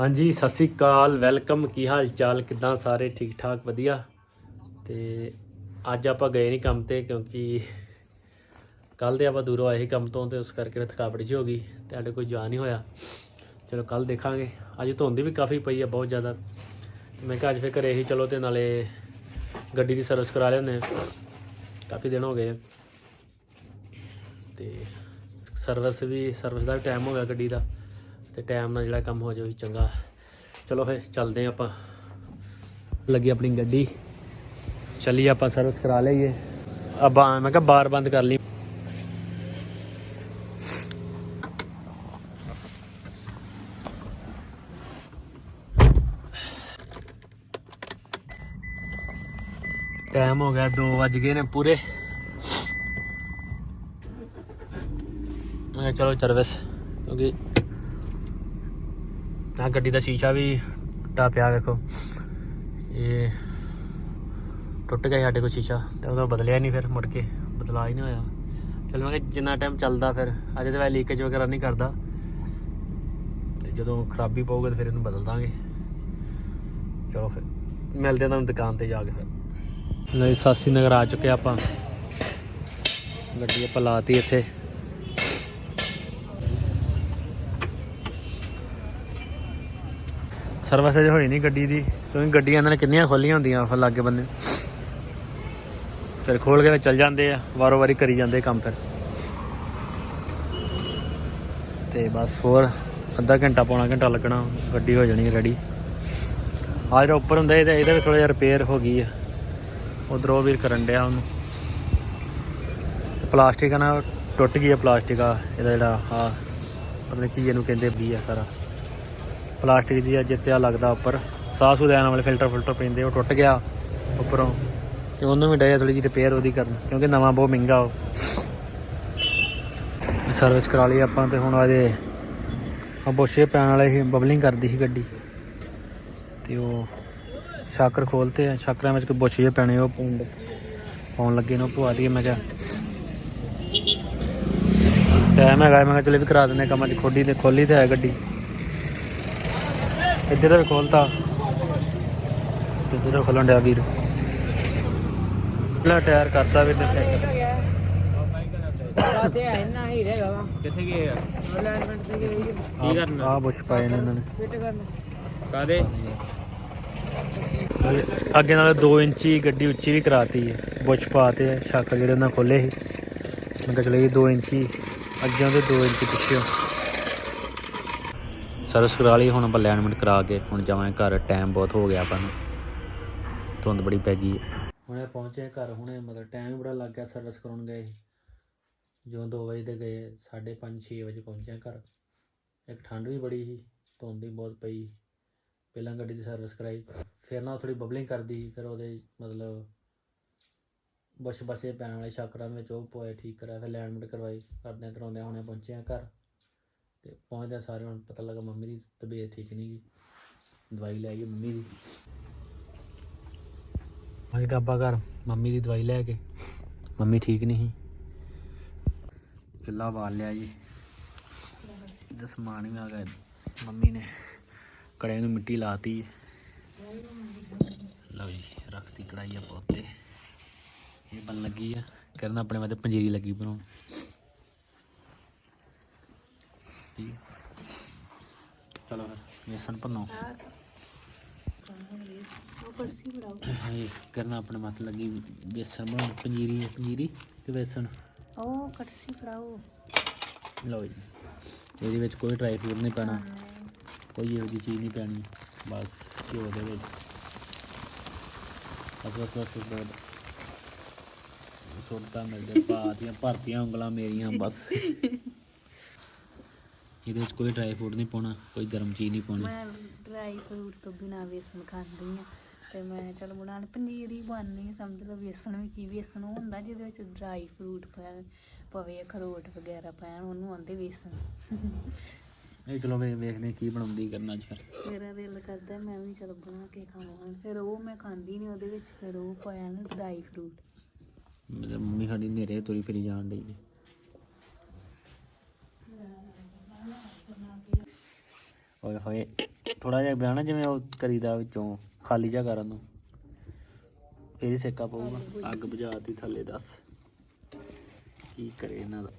ਹਾਂਜੀ, ਸਤਿ ਸ੍ਰੀ ਅਕਾਲ, ਵੈਲਕਮ। ਕੀ ਹਾਲ ਚਾਲ ਕਿਦਾਂ ਸਾਰੇ? ਠੀਕ ਠਾਕ ਵਧੀਆ? ਤੇ ਅੱਜ ਆਪਾਂ ਗਏ ਨਹੀਂ ਕੰਮ ਤੇ, ਕਿਉਂਕਿ ਕੱਲ ਦੇ ਆਪਾਂ ਦੂਰੋਂ ਆਏ ਸੀ ਕੰਮ ਤੋਂ ਤੇ ਉਸ ਕਰਕੇ ਫਿਰ ਥਕਾਵਟ ਜਿਹੀ ਹੋ ਗਈ ਤੇ ਸਾਡੇ ਕੋਈ ਜਾ ਨਹੀਂ ਹੋਇਆ। ਚਲੋ, ਕੱਲ ਦੇਖਾਂਗੇ। ਅੱਜ ਧੁੰਦ ਵੀ ਕਾਫੀ ਪਈ ਆ, ਬਹੁਤ ਜ਼ਿਆਦਾ। ਮੈਂ ਕਿਹਾ ਅੱਜ ਫਿਰ ਘਰੇ ਹੀ ਚਲੋ ਤੇ ਨਾਲੇ ਗੱਡੀ ਦੀ ਸਰਵਿਸ ਕਰਾ ਲਿਆਉਂਦੇ ਹਾਂ। ਕਾਫੀ ਦਿਨ ਹੋ ਗਏ ਆ। ਤੇ ਸਰਵਿਸ ਵੀ, ਸਰਵਿਸ ਦਾ ਟਾਈਮ ਹੋ ਗਿਆ ਗੱਡੀ ਦਾ। ਤੇ ਟਾਈਮ ਨਾਲ ਜਿਹੜਾ ਕੰਮ ਹੋ ਜਾਵੇ ਚੰਗਾ। ਚਲੋ ਫਿਰ, ਚੱਲਦੇ ਹਾਂ ਆਪਾਂ। ਲੱਗੀ ਆਪਣੀ ਗੱਡੀ। ਚੱਲੀ ਆਪਾਂ ਸਰਵਿਸ ਕਰਾ ਲਈਏ। ਅਬਾ ਮੈਂ ਕਿਹਾ ਬਾਰ ਬੰਦ ਕਰ ਲਈ। ਟਾਈਮ ਹੋ ਗਿਆ 2 ਵੱਜ ਗਏ ਨੇ ਪੂਰੇ। ਮੈਂ ਕਿਹਾ ਚਲੋ ਸਰਵਿਸ ਕਿਉਂਕਿ ਆ ਗੱਡੀ ਦਾ ਸ਼ੀਸ਼ਾ ਵੀ ਟੁੱਟਾ ਪਿਆ ਵੇਖੋ। ਇਹ ਟੁੱਟ ਗਿਆ ਸਾਡੇ ਕੋਲ ਸ਼ੀਸ਼ਾ ਤੇ ਉਹਦਾ ਬਦਲਿਆ ਨਹੀਂ ਫਿਰ, ਮੁੜ ਕੇ ਬਦਲਾ ਹੀ ਨਹੀਂ ਹੋਇਆ। ਚਲ ਮੈਂ ਕਿਹਾ ਜਿੰਨਾ ਟਾਈਮ ਚੱਲਦਾ ਫਿਰ, ਅਜੇ ਤਾਂ ਵੈ ਲੀਕੇਜ ਵਗੈਰਾ ਨਹੀਂ ਕਰਦਾ। ਤੇ ਜਦੋਂ ਖਰਾਬੀ ਪਊਗਾ ਤਾਂ ਫਿਰ ਇਹਨੂੰ ਬਦਲ ਦਾਂਗੇ ਚਲੋ ਫਿਰ, ਮਿਲਦੇ ਹਾਂ ਤੁਹਾਨੂੰ ਦੁਕਾਨ ਤੇ ਜਾ ਕੇ ਫਿਰ। ਨਹੀਂ ਸਾਸੀ ਨਗਰ ਆ ਚੁੱਕੇ ਆਪਾਂ। ਗੱਡੀ ਆਪਾਂ ਲਾਤੀ ਇੱਥੇ। ਸਰਵਿਸ ਅਜੇ ਹੋਈ ਨਹੀਂ ਗੱਡੀ ਦੀ, ਕਿਉਂਕਿ ਗੱਡੀਆਂ ਇਹਨਾਂ ਨੇ ਕਿੰਨੀਆਂ ਖੋਲੀਆਂ ਹੁੰਦੀਆਂ ਫਿਰ ਲਾਗੇ ਬੰਦੇ। ਫਿਰ ਖੋਲ ਕੇ ਫਿਰ ਚੱਲ ਜਾਂਦੇ ਆ, ਵਾਰੋ ਵਾਰੀ ਕਰੀ ਜਾਂਦੇ ਕੰਮ ਫਿਰ। ਤੇ ਬਸ ਹੋਰ, ਅੱਧਾ ਘੰਟਾ ਪੌਣਾ ਘੰਟਾ ਲੱਗਣਾ, ਗੱਡੀ ਹੋ ਜਾਣੀ ਰੈਡੀ ਆ ਜਿਹੜਾ ਉੱਪਰ ਹੁੰਦਾ ਇਹਦਾ ਇਹਦਾ ਵੀ ਥੋੜਾ ਜਿਹਾ ਰਿਪੇਅਰ ਹੋ ਗਈ ਆ। ਉਧਰੋਂ ਵੀਰ ਕਰਨ ਡਿਆ ਉਹਨੂੰ। ਪਲਾਸਟਿਕ ਆ ਨਾ, ਟੁੱਟ ਗਈ ਆ ਪਲਾਸਟਿਕ ਆ, ਇਹਦਾ ਜਿਹੜਾ ਆ ਪਤਾ ਨਹੀਂ ਕੀ ਇਹਨੂੰ ਕਹਿੰਦੇ ਵੀ ਆ। ਸਾਰਾ ਪਲਾਸਟਿਕ ਦੀ ਜਿੱਤਿਆ ਲੱਗਦਾ ਉੱਪਰ। ਸਾਹ ਸੁ ਲੈਣ ਵਾਲੇ ਫਿਲਟਰ ਫਿਲਟਰ ਪੈਂਦੇ, ਉਹ ਟੁੱਟ ਗਿਆ ਉੱਪਰੋਂ। ਤੇ ਉਹਨੂੰ ਵੀ ਡਏ ਥੋੜੀ ਜਿਹੀ ਰਿਪੇਅਰ ਉਹਦੀ ਕਰਨ, ਕਿਉਂਕਿ ਨਵਾਂ ਬਹੁਤ ਮਹਿੰਗਾ ਉਹ। ਸਰਵਿਸ ਕਰਾ ਲਈ ਆਪਾਂ ਤੇ ਹੁਣ ਆਦੇ ਆ ਬੋਸ਼ੇ ਪੈਣ ਵਾਲੇ ਸੀ ਬਬਲਿੰਗ ਕਰਦੀ ਸੀ ਗੱਡੀ। ਤੇ ਉਹ ਸ਼ਾਕਰ ਖੋਲਤੇ ਆ, ਸ਼ਾਕਰਾਂ ਵਿੱਚ ਕੋਈ ਬੋਸ਼ੇ ਜਿਹੇ ਪੈਣੇ ਉਹ ਪਾਉਣ ਪਾਉਣ ਲੱਗੇ ਨੇ, ਉਹ ਪਵਾ ਦਈਏ, ਮੈਂ ਕਿਹਾ। ਟਾਈਮ ਹੈਗਾ, ਮੈਂ ਕਿਹਾ ਚਲੇ ਵੀ ਕਰਾ ਦਿੰਦੇ ਹਾਂ ਕੰਮ, ਅੱਜ ਖੋਡੀ ਤੇ ਖੋਲੀ ਤੇ ਹੈ ਗੱਡੀ। ਇੱਧਰ ਦਾ ਵੀ ਖੋਲਤਾ। ਤੇ ਇੱਧਰ ਖੋਲਣ ਡਿਆ ਵੀਰ। ਪਹਿਲਾ ਟਾਇਰ ਕਰਤਾ ਤੇ ਹੀ ਵਾ। ਕਿੱਥੇ ਗਏ ਆ? ਅਲਾਈਨਮੈਂਟ ਤੇ ਕੀ ਕਰਨਾ? ਆ ਬੁਸ਼ ਪਾਏ ਨੇ ਇਹਨਾਂ ਨੇ। ਫਿੱਟ ਕਰਨਾ। ਕਾਦੇ ਅੱਗੇ ਨਾਲ 2 ਇੰਚੀ ਗੱਡੀ ਉੱਚੀ ਵੀ ਕਰਾਤੀ ਹੈ। ਬੁਸ਼ ਪਾਤੇ ਆ ਸ਼ਾਕਰ ਜਿਹੜੇ ਉਹਨਾਂ ਖੋਲੇ ਸੀ। ਮੈਂ ਕਿਹਾ ਚਲੋ ਇਹ 2 ਇੰਚੀ ਅੱਗੇ ਉਹਦੇ 2 ਇੰਚੀ ਪਿੱਛੇ ਸਰਵਿਸ ਕਰਾ ਲਈ ਹੁਣ ਆਪਾਂ ਅਲਾਈਨਮੈਂਟ ਕਰਾ ਕੇ ਹੁਣ ਜਾਵਾਂ ਘਰ। ਟਾਈਮ ਬਹੁਤ ਹੋ ਗਿਆ ਆਪਾਂ ਨੂੰ। ਧੁੰਦ ਬੜੀ ਪੈ ਗਈ। ਹੁਣੇ ਪਹੁੰਚੇ ਘਰ, ਹੁਣੇ ਮਤਲਬ ਟਾਈਮ ਹੀ ਬੜਾ ਲੱਗ ਗਿਆ ਸਰਵਿਸ ਕਰਾਉਣ ਗਏ ਸੀ। ਜਦੋਂ 2 ਵਜੇ ਦੇ ਗਏ 5:30 6 ਵਜੇ ਪਹੁੰਚੇ ਘਰ। ਇੱਕ ਠੰਡ ਵੀ ਬੜੀ ਸੀ, ਧੁੰਦ ਵੀ ਬਹੁਤ ਪਈ। ਪਹਿਲਾਂ ਗੱਡੀ ਦੀ ਸਰਵਿਸ ਕਰਾਈ। ਫਿਰ ਨਾ ਥੋੜੀ ਬਬਲਿੰਗ ਕਰਦੀ ਸੀ, ਫਿਰ ਉਹਦੇ ਮਤਲਬ ਬਸ਼ ਬਸੇ ਪੈਣ ਵਾਲੇ ਸ਼ਾਕਰਾਂ ਵਿੱਚ ਉਹ ਪੋਏ ਠੀਕ ਕਰਾਇਆ ਫਿਰ ਅਲਾਈਨਮੈਂਟ ਕਰਵਾਈ। ਕਰਦਿਆਂ ਕਰਾਉਂਦਿਆਂ ਹੁਣੇ ਪਹੁੰਚੇ ਆ ਘਰ। ਤੇ ਪਹੁੰਚਦਿਆਂ ਸਾਰੇ ਹੁਣ ਪਤਾ ਲੱਗਾ ਮੰਮੀ ਦੀ ਤਬੀਅਤ ਠੀਕ ਨਹੀਂ ਗਈ ਦਵਾਈ ਲੈ ਗਈ ਮੰਮੀ ਦੀ। ਅਸੀਂ ਤਾਂ ਘਰ, ਮੰਮੀ ਦੀ ਦਵਾਈ ਲੈ ਕੇ। ਮੰਮੀ ਠੀਕ ਨਹੀਂ ਸੀ। ਚੁੱਲ੍ਹਾ ਬਾਲ ਲਿਆ ਜੀ। ਇਹਦਾ ਸਮਾਨ ਵੀ ਆ ਗਿਆ। ਮੰਮੀ ਨੇ ਕੜਾਈ ਨੂੰ ਮਿੱਟੀ ਲਾਤੀ। ਲਓ ਜੀ, ਰੱਖਤੀ ਕੜਾਈ ਆਪਾਂ ਪੋਤੇ। ਇਹ ਬਣ ਲੱਗੀ ਆ। ਕਰਨ ਆਪਣੇ ਵਾਸਤੇ ਪੰਜੀਰੀ ਲੱਗੀ ਬਣਾਉਣ। ਹੈ। ਚਲੋ ਫਿਰ ਵੇਸਣ ਭੰਨੋ। ਉਹ ਕੁਰਸੀ ਬਣਾਓ ਇਹ ਕਰਨਾ ਆਪਣੇ ਮੱਤ ਲੱਗੀ ਵੇਸਣ ਬਣਾਉਣ ਪੰਜੀਰੀ ਹੈ ਪੰਜੀਰੀ ਤੇ ਵੇਸਣ। ਉਹ ਕੁਰਸੀ ਫੜਾਓ। ਲਓ ਜੀ ਇਹਦੇ ਵਿੱਚ ਕੋਈ ਡਰਾਈ ਫਰੂਟ ਨਹੀਂ ਪੈਣਾ। ਕੋਈ ਇਹੋ ਜਿਹੀ ਚੀਜ਼ ਨਹੀਂ ਪੈਣੀ ਬਸ ਘਿਓ ਦੇ ਵਿੱਚ। ਬਸ ਬਸ ਬਸ ਬਸ। ਸੁੱਟਾ ਮਿਲਦੇ ਪਾਤੀਆਂ ਭਰਤੀਆਂ ਉਂਗਲਾਂ ਮੇਰੀਆਂ ਬਸ। ਇਹਦੇ ਵਿੱਚ ਕੋਈ ਡਰਾਈ ਫਰੂਟ ਨਹੀਂ ਪਾਉਣਾ ਕੋਈ ਗਰਮ ਚੀਜ਼ ਨਹੀਂ ਪਾਉਣੀ। ਮੈਂ ਡਰਾਈ ਫਰੂਟ ਤੋਂ ਬਿਨਾ ਵੇਸਣ ਖਾਂਦੀ ਆ ਤੇ ਮੈਂ ਚਲ ਬਣਾ ਪਨੀਰੀ ਬਣਨੀ ਸਮਝ ਲਓ ਵੇਸਣ ਵੀ ਕੀ ਵੇਸਣ ਉਹ ਹੁੰਦਾ ਜਿਹਦੇ ਵਿੱਚ ਡਰਾਈ ਫਰੂਟ ਪਵੇ ਅਖਰੋਟ ਵਗੈਰਾ ਪੈਣ ਉਹਨੂੰ ਆਂਦੇ ਵੇਸਣ। ਇਹ ਚਲੋ ਵੇ ਵੇਖਦੇ ਕੀ ਬਣਾਉਂਦੀ ਕਰਨਾ ਅੱਜ ਫਿਰ। ਮੇਰਾ ਦਿਲ ਕਰਦਾ ਮੈਂ ਵੀ ਚਲ ਬਣਾ ਕੇ ਖਾਵਾਂ। ਫਿਰ ਉਹ ਮੈਂ ਖਾਂਦੀ ਨਹੀਂ ਉਹਦੇ ਵਿੱਚ ਫਿਰ ਉਹ ਪਾਇਆ ਨਾ ਡਰਾਈ ਫਰੂਟ ਮੇਰੀ ਮੰਮੀ ਸਾਡੀ ਨੇਰੇ ਤੁਰੀ ਫਿਰੀ ਜਾਣ ਡਈ ਜੀ ਓਏ ਹੋਏ ਥੋੜਾ ਜਿਹਾ ਬਿਆਨਾ ਜਿਵੇਂ ਉਹ ਕਰੀਦਾ ਵਿੱਚੋਂ ਖਾਲੀ ਜਿਹਾ ਕਰਨ ਨੂੰ। ਫੇਰ ਹੀ ਸੇਕਾ ਪਊਗਾ। ਅੱਗ ਬੁਝਾਤੀ ਥੱਲੇ ਦੱਸ। ਕੀ ਕਰੇ ਇਹਨਾਂ ਦਾ?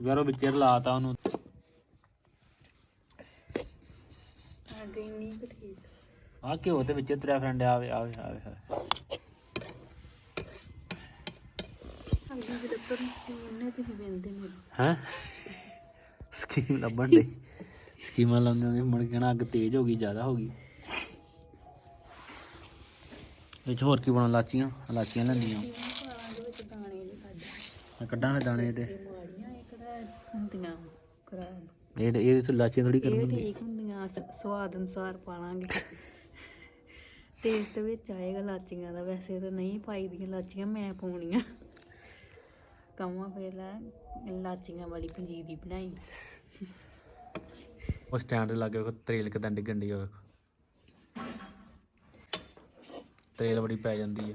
ਯਾਰੋ ਵਿੱਚ ਲਾਤਾ ਉਹਨੂੰ। ਆ ਗਈ ਨਹੀਂ ਠੀਕ। ਆ ਘਿਓ ਤੇ ਵਿੱਚ ਤੇਰਾ ਫਰੈਂਡ ਆਵੇ ਆਵੇ ਆਵੇ ਆਵੇ ਅੱਗੇ ਵੀ ਰੱਬਰ ਉਹਨੇ ਤੇ ਹੀ ਬੰਦੇ ਨੇ ਹੈ। ਸਕੀਮ ਲੱਭਣ ਦੇ ਸਕੀਮਾਂ ਲਾਉਂਦੇ ਨੇ ਮੁੜ ਕੇ ਨਾ ਅੱਗ ਤੇਜ਼ ਹੋ ਗਈ ਜ਼ਿਆਦਾ ਹੋ ਗਈ। ਇਹ 'ਚ ਹੋਰ ਕੀ ਬਣਾ ਲਾਚੀਆਂ ਲਾਚੀਆਂ ਲੈਂਦੀਆਂ। ਮੈਂ ਕੱਢਾਂ ਫਿਰ ਦਾਣੇ ਤੇ। ਇਹ ਕਿਹੜਾ ਹੁੰਦੀਆਂ ਖਰਾਬ ਇਹ ਇਹ ਚ ਲਾਚੀਆਂ ਥੋੜੀ ਕਰਨ ਹੁੰਦੀ ਠੀਕ ਹੁੰਦੀਆਂ ਸਵਾਦ ਅਨੁਸਾਰ ਪਾਲਾਂਗੇ। ਟੇਸਟ ਵਿੱਚ ਆਏਗਾ ਲਾਚੀਆਂ ਦਾ। ਵੈਸੇ ਤਾਂ ਨਹੀਂ ਪਾਈ ਦੀਆਂ ਲਾਚੀਆਂ ਮੈਂ ਪਾਉਣੀਆਂ। ਕਮਾ ਪਹਿਲਾਂ ਲਾਚੀਆਂ ਵਾਲੀ ਪੰਜੀਰੀ ਬਣਾਈ। ਉਹ ਸਟੈਂਡ ਦੇ ਲਾਗੇ ਵੇਖੋ ਤੇਲ ਕਿਦਾਂ ਡਿੱਗਣ ਦੀ ਵੇਖੋ। ਤੇਲ ਬੜੀ ਪੈ ਜਾਂਦੀ ਆ।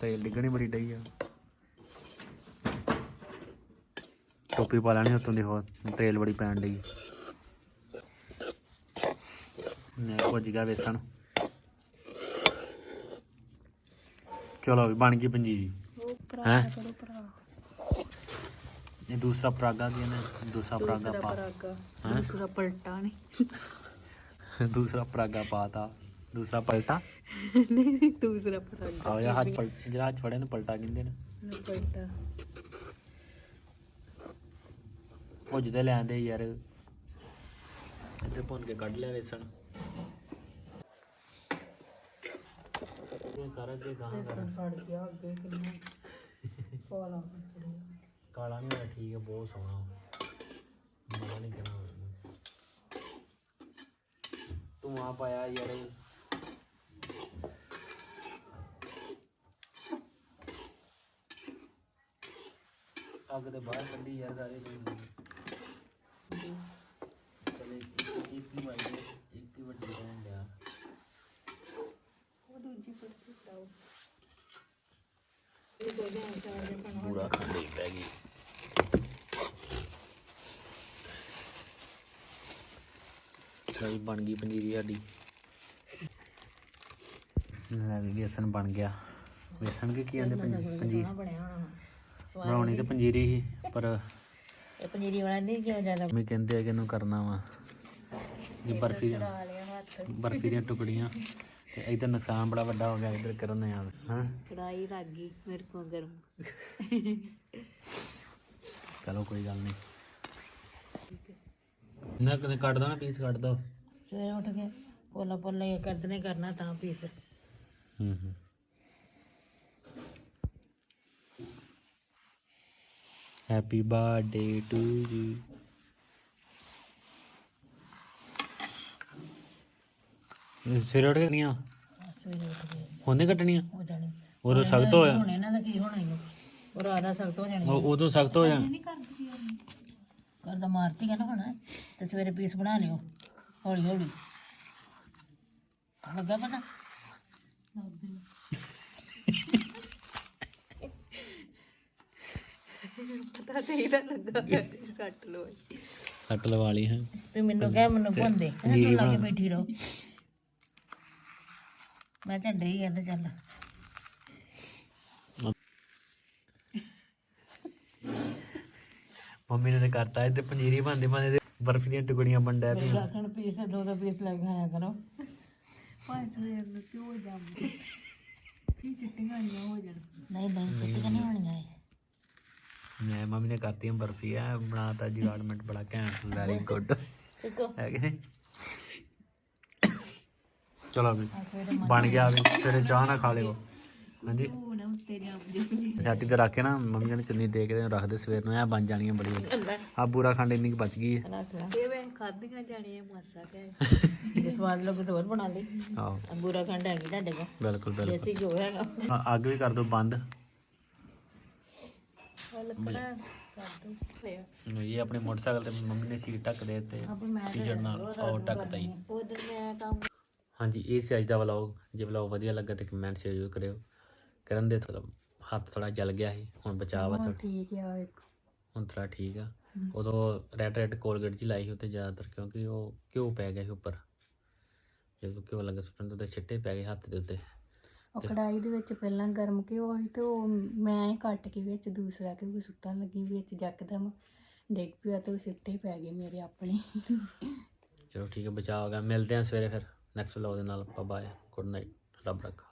ਤੇਲ ਡਿੱਗਣੀ ਬੜੀ ਡਈ ਆ। ਟੋਪੀ ਪਾ ਲੈਣੀ ਉਤੋਂ ਦੀ ਹੋਰ ਤੇਲ ਬੜੀ ਪੈਣ ਡਈ ਨੇ ਭੁੱਜ ਗਿਆ ਵੇਸਣ। ਚਲੋ ਵੀ ਬਣ ਗਈ ਪੰਜੀਰੀ। ਉਹ ਹੈਂ? ਕਰੋ ਭਰਾ। ਇਹ ਦੂਸਰਾ ਪਰਾਗਾ ਕੀ ਨੇ ਦੂਸਰਾ ਪਰਾਗਾ ਦੂਸਰਾ ਪਾ ਪਰਾਗਾ। ਹੈਂ? ਦੂਸਰਾ ਪਲਟਾ ਨਹੀਂ ਦੂਸਰਾ ਪਰਾਗਾ ਪਾਤਾ। ਦੂਸਰਾ ਪਲਟਾ? ਨਹੀਂ ਨਹੀਂ, ਦੂਸਰਾ ਪਰਾਗਾ। ਆਹ ਯਾ ਹੱਥ ਪਲ ਜਿਹੜਾ ਹੱਥ ਫੜੇ ਨੂੰ ਪਲਟਾ ਕਹਿੰਦੇ ਨੇ। ਪਲਟਾ। ਭੁੱਜਦੇ ਲੈਂਦੇ ਯਾਰ। ਇੱਥੇ ਭੁੰਨ ਕੇ ਕੱਢ ਲਿਆ ਵੇਸਣ। ਇਹ ਕਰ ਅੱਗੇ ਗਾਂ ਕਰ। ਸੜ ਗਿਆ ਅੱਗੇ ਕਿੰਨਾ? ਪਾਲਾ ਕਾਲਾ ਨਹੀਂ ਹੋਇਆ ਠੀਕ ਹੈ ਬਹੁਤ ਸੋਹਣਾ ਮਾੜਾ ਨਹੀਂ ਕਹਿਣਾ ਉਹਨੂੰ। ਤੂੰ ਆ ਪਾਇਆ ਯਾਰ ਅੱਗ ਦੇ ਬਾਹਰ ਕੱਢੀ ਯਾਰ ਸਾਰੇ ਚਲੇ ਇੱਕ ਹੀ ਵਾਈ ਇੱਕ ਹੀ ਵੱਡੀ ਰਹਿਣ ਲਿਆ ਉਹ ਦੂਜੀ ਪਲਟੀ ਲਾਓ ਇਹ ਦੋ ਜਾਂ ਚਾਰ ਜਾਂ ਪੰਜ ਪੂਰਾ ਖਾਂਦੇ ਹੀ ਪੈ ਗਈ ਚਲ ਬਣ ਗਈ ਪੰਜੀਰੀ ਸਾਡੀ। ਲੈ ਵੀ ਵੇਸਣ ਬਣ ਗਿਆ। ਵੇਸਣ ਕੀ ਕੀ ਆਂਦੇ ਪੰਜੀਰੀ? ਬਣਾਉਣੀ ਤੇ ਪੰਜੀਰੀ ਹੀ ਪਰ ਇਹ ਪਨੀਰੀ ਵਾਲਾ ਨਹੀਂ ਕਿਉਂ ਜ਼ਿਆਦਾ ਮੈਂ ਕਹਿੰਦੇ ਆ ਕਿ ਇਹਨੂੰ ਕਰਨਾ ਵਾ। ਜੇ ਬਰਫੀ ਬਰਫੀ ਦੀਆਂ ਟੁਕੜੀਆਂ। ਤੇ ਇਧਰ ਨੁਕਸਾਨ ਬੜਾ ਵੱਡਾ ਹੋ ਗਿਆ ਇਧਰ ਕਰਨ ਆ ਹਾਂ? ਕੜਾਈ ਲੱਗ ਗਈ ਮੇਰੇ ਕੋਲ ਗਰਮ। ਚਲੋ ਕੋਈ ਗੱਲ ਨਹੀਂ। ਨਾ ਕਦੇ ਕੱਢ ਦੋ ਨਾ ਪੀਸ ਕੱਢ ਦੋ ਸਵੇਰੇ ਉੱਠ ਕੇ ਪੋਲਾ ਪੋਲਾ ਇਹ ਕਰਦਨੇ ਕਰਨਾ ਤਾਂ ਪੀਸ ਹੂੰ ਹੂੰ। ਹੈਪੀ ਬਰਥਡੇ ਟੂ ਯੂ ਸਵੇਰੇ ਉੱਠ ਕੇ ਕਰਨੀਆਂ? ਸਵੇਰੇ ਉੱਠ ਕੇ। ਹੁੰਦੇ ਕੱਟਣੀਆਂ? ਹੋ ਜਾਣੀ। ਉਦੋਂ ਸਖਤ ਹੋ ਜਾ ਹੁਣ ਇਹਨਾਂ ਦਾ ਕੀ ਹੋਣਾ ਇਹਨੂੰ ਉਹ ਰਾਦਾ ਸਖਤ ਹੋ ਜਾਣੀ ਉਹ- ਉਦੋਂ ਸਖਤ ਹੋ ਜਾਣ। ਕਰਦਾ ਮਾਰਤੀ ਹੈ ਨਾ ਹੁਣ ਤੇ ਸਵੇਰੇ ਪੀਸ ਬਣਾ ਲਿਓ ਹੌਲੀ ਹੌਲੀ। ਲੱਗਾ ਪਤਾ? ਪਤਾ ਤੇ ਇਹਦਾ ਲੱਗਾ ਸੱਟ ਲੋ ਸੱਟ ਲਵਾ ਲਈ ਹੈ। ਤੇ ਮੈਨੂੰ ਕਹਿ ਮੈਨੂੰ ਭੁੰਦੇ ਤੂੰ ਲਾਗੇ ਬੈਠੀ ਰਹੋ। ਮੈਂ ਝੰਡੇ ਹੀ ਕਹਿੰਦਾ ਚੱਲ। ਮੰਮੀ ਨੇ ਤਾਂ ਕਰਤਾ ਇੱਥੇ ਪੰਜੀਰੀ ਬਣਦੇ ਬਣਦੇ ਤੇ ਬਰਫੀ ਦੀਆਂ ਟੁਕੜੀਆਂ ਬੰਡਿਆ ਪਈਆਂ। ਗਾਥਣ ਪੀਸ ਦੋ ਦੋ ਪੀਸ ਲੈ ਕੇ ਆਇਆ ਕਰੋ। ਭਾਈ ਸਵੇਰ ਨੂੰ ਕਿਉਂ ਜਾਮ ਕੀ ਚਿੱਟੀਆਂ ਨਹੀਂ ਹੋ ਜਾਣ। ਨਹੀਂ ਨਹੀਂ ਚਿੱਟੀਆਂ ਨਹੀਂ ਹੋਣੀਆਂ ਮੈਂ ਮੰਮੀ ਨੇ ਕਰਤੀਆਂ ਬਰਫੀ ਆ ਬਣਾਤਾ ਜੁਗਾੜਮੈਂਟ ਬੜਾ ਘੈਂਟ ਵੈਰੀ ਗੁੱਡ ਦੇਖੋ ਚਲੋ ਵੀ ਸਵੇਰੇ ਬਣ ਗਿਆ ਵੀ ਤੇਰੇ ਚਾਹ ਨਾ ਖਾ ਲਿਓ। ਹਾਂਜੀ। ਤੇਰੇ ਆਪ ਜਿਸ ਲਈ ਛਾਟੀ ਤੇ ਰੱਖ ਕੇ ਨਾ ਮੰਮੀ ਨੇ ਚੁੰਨੀ ਦੇ ਕੇ ਤੇ ਰੱਖ ਦੇ ਸਵੇਰ ਨੂੰ ਐ ਬਣ ਜਾਣੀਆਂ ਬੜੀ ਵਧੀਆ ਆ ਬੂਰਾ ਖੰਡ ਇੰਨੀ ਕੁ ਬਚ ਗਈ ਹੈ ਇਹ ਵੇ ਖਾਦੀਆਂ ਜਾਣੀਆਂ ਮਾਸਾ ਕਹਿ। ਜੇ ਸਵਾਦ ਲੱਗੂ ਤਾਂ ਹੋਰ ਬਣਾ ਲਈ। ਆਹੋ। ਅੰਗੂਰਾ ਖੰਡ ਹੈਗੀ ਤੁਹਾਡੇ ਕੋਲ। ਬਿਲਕੁਲ ਬਿਲਕੁਲ। ਦੇਸੀ ਘਿਓ ਹੈਗਾ। ਅੱਗ ਵੀ ਕਰ ਦੋ ਬੰਦ। ਲੱਕੜਾ ਕਰ ਦੋ। ਇਹ ਆਪਣੇ ਮੋਟਰਸਾਈਕਲ ਤੇ ਮੰਮੀ ਨੇ ਸੀਟ ਢੱਕ ਦੇ ਤੇ ਟੀਚਰ ਨਾਲ ਉਹ ਢੱਕਤਾ ਹੀ। ਉਧਰ ਮੈਂ ਕੰਮ ਹਾਂਜੀ ਇਹ ਸੀ ਅੱਜ ਦਾ ਵਲੌਗ ਜੇ ਵਲੌਗ ਵਧੀਆ ਲੱਗਾ ਤੇ ਕਮੈਂਟ ਸ਼ੇਅਰ ਜ਼ਰੂਰ ਕਰਿਓ। ਕਰਨ ਦੇ ਥੋੜਾ ਹੱਥ ਥੋੜਾ ਜਲ ਗਿਆ ਸੀ ਹੁਣ ਬਚਾਅ ਵਾ ਹੁਣ ਥੋੜ੍ਹਾ। ਠੀਕ ਆ ਵੇਖੋ। ਹੁਣ ਥੋੜਾ ਠੀਕ ਆ। ਹਮ। ਉਦੋਂ ਰੈਡ ਰੈਡ ਕੋਲਗੇਟ ਜੀ ਲਾਈ ਸੀ ਉੱਤੇ ਜ਼ਿਆਦਾਤਰ ਕਿਉਂਕਿ ਉਹ ਘਿਓ ਪੈ ਗਿਆ ਸੀ ਉੱਪਰ। ਜਦੋਂ ਘਿਓ ਲੱਗਾ ਸੁੱਟਣ ਤੇ ਛਿੱਟੇ ਪੈ ਗਏ ਹੱਥ ਦੇ ਉੱਤੇ। ਉਹ ਕੜਾਈ ਦੇ ਵਿੱਚ ਪਹਿਲਾਂ ਗਰਮ ਘਿਓ ਸੀ ਤੇ ਉਹ ਮੈਂ ਹੀ ਕੱਟ ਕੇ ਵਿੱਚ ਦੂਸਰਾ ਘਿਓ ਸੁੱਟਣ ਲੱਗੀ ਵਿੱਚ ਜੱਕਦਮ ਡਿੱਗ ਪਿਆ ਤੇ ਉਹ ਸਿੱਟੇ ਪੈ ਗਏ ਮੇਰੇ ਆਪਣੇ। ਚਲੋ ਠੀਕ ਹੈ ਬਚਾਅ ਹੋ ਗਿਆ। ਮਿਲਦੇ ਹਾਂ ਸਵੇਰੇ ਫਿਰ। ਨੈਕਸਟ ਵਲੌਗ ਦੇ ਨਾਲ ਬਾਏ ਗੁੱਡ ਨਾਈਟ ਰੱਬ ਰੱਖਾ।